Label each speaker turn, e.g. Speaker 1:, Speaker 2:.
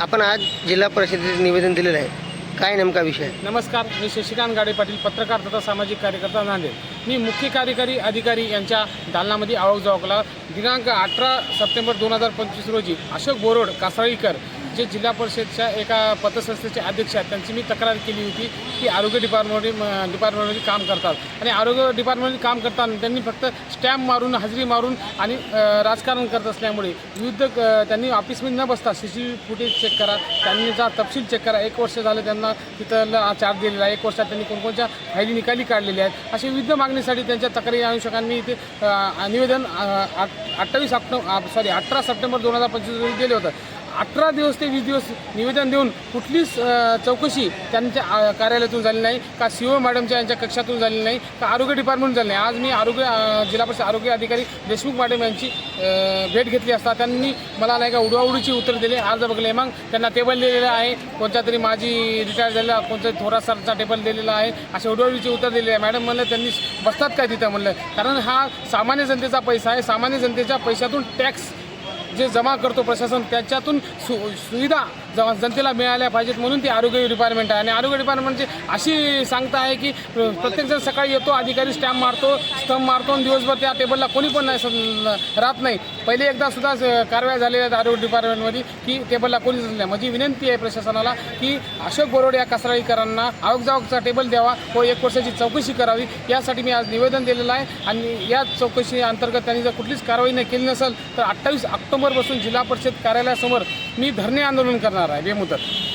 Speaker 1: आपण आज जिल्हा परिषदेचे निवेदन दिलेलं आहे काय नेमका विषय आहे?
Speaker 2: नमस्कार मी शशिकांत गाडे पाटील पत्रकार तथा सामाजिक कार्यकर्ता नांदेड मी मुख्य कार्यकारी अधिकारी यांच्या दालनामध्ये आवक जावकला दिनांक अठरा सप्टेंबर दोन हजार पंचवीस रोजी अशोक बोरोड कासाळीकर जे जिल्हा परिषदच्या एका पतसंस्थेचे अध्यक्ष आहेत त्यांची मी तक्रार केली होती की आरोग्य डिपार्टमेंट डिपार्टमेंटमध्ये काम करतात. आणि आरोग्य डिपार्टमेंटमध्ये काम करताना त्यांनी फक्त स्टॅम्प मारून हजेरी मारून आणि राजकारण करत असल्यामुळे विविध त्यांनी ऑफिसमध्ये न बसता सी सी फुटेज चेक करा त्यांचा तपशील चेक करा. एक वर्ष झालं त्यांना तिथं चार्ज दिलेला आहे. एक वर्षात त्यांनी कोणकोणत्या फायली निकाली काढलेल्या आहेत असे विविध मागणीसाठी त्यांच्या तक्रारी अनुषंगाने मी इथे निवेदन अठ्ठावीस ऑक्टो सॉरी अठरा सप्टेंबर दोन हजार पंचवीस रोजी दिले होतं. अठरा दिवस ते वीस दिवस निवेदन देऊन कुठलीच चौकशी त्यांच्या कार्यालयातून झाली नाही का सी ओ मॅडमच्या यांच्या कक्षातून झाली नाही का आरोग्य डिपार्टमेंट झाली नाही. आज मी आरोग्य जिल्हा परिषद आरोग्य अधिकारी देशमुख मॅडम यांची भेट घेतली असता त्यांनी मला नाही का उडवाउडीची उत्तर दिले. अर्ज बघले मग त्यांना टेबल दिलेलं आहे. कोणत्या तरी माझी रिटायर झालेला कोणत्या थोडा सरचा टेबल दिलेला आहे असे उडवाउडीची उत्तर दिले आहे. मॅडम म्हणलं त्यांनी बसतात काय तिथं? म्हणलं. कारण हा सामान्य जनतेचा पैसा आहे. सामान्य जनतेच्या पैशातून टॅक्स जे जमा करतो प्रशासन त्याच्यातून सु सुविधा जनतेला मिळाल्या पाहिजेत म्हणून ती आरोग्य डिपार्टमेंट आहे. आणि आरोग्य डिपार्टमेंटची अशी सांगता आहे की प्रत्येकजण सकाळी येतो अधिकारी स्टॅम्प मारतो स्तंभ मारतो आणि दिवसभर त्या टेबलला कोणी पण नाही राहत नाही. पहिले एकदा सुद्धा कारवाया झालेल्या आहेत आरोग्य डिपार्टमेंटमध्ये की टेबलला कोणीच नाही माझी विनंती आहे प्रशासनाला की अशोक बोरोड या कसराईकरांना आवकजावकचा टेबल द्यावा व एक वर्षाची चौकशी करावी. यासाठी मी आज निवेदन दिलेलं आहे. आणि या चौकशी अंतर्गत त्यांनी जर कुठलीच कारवाई नाही केली नसेल तर अठ्ठावीस ऑक्टोबरपासून जिल्हा परिषद कार्यालयासमोर मी धरणे आंदोलन करणार आहे. बेमुदत.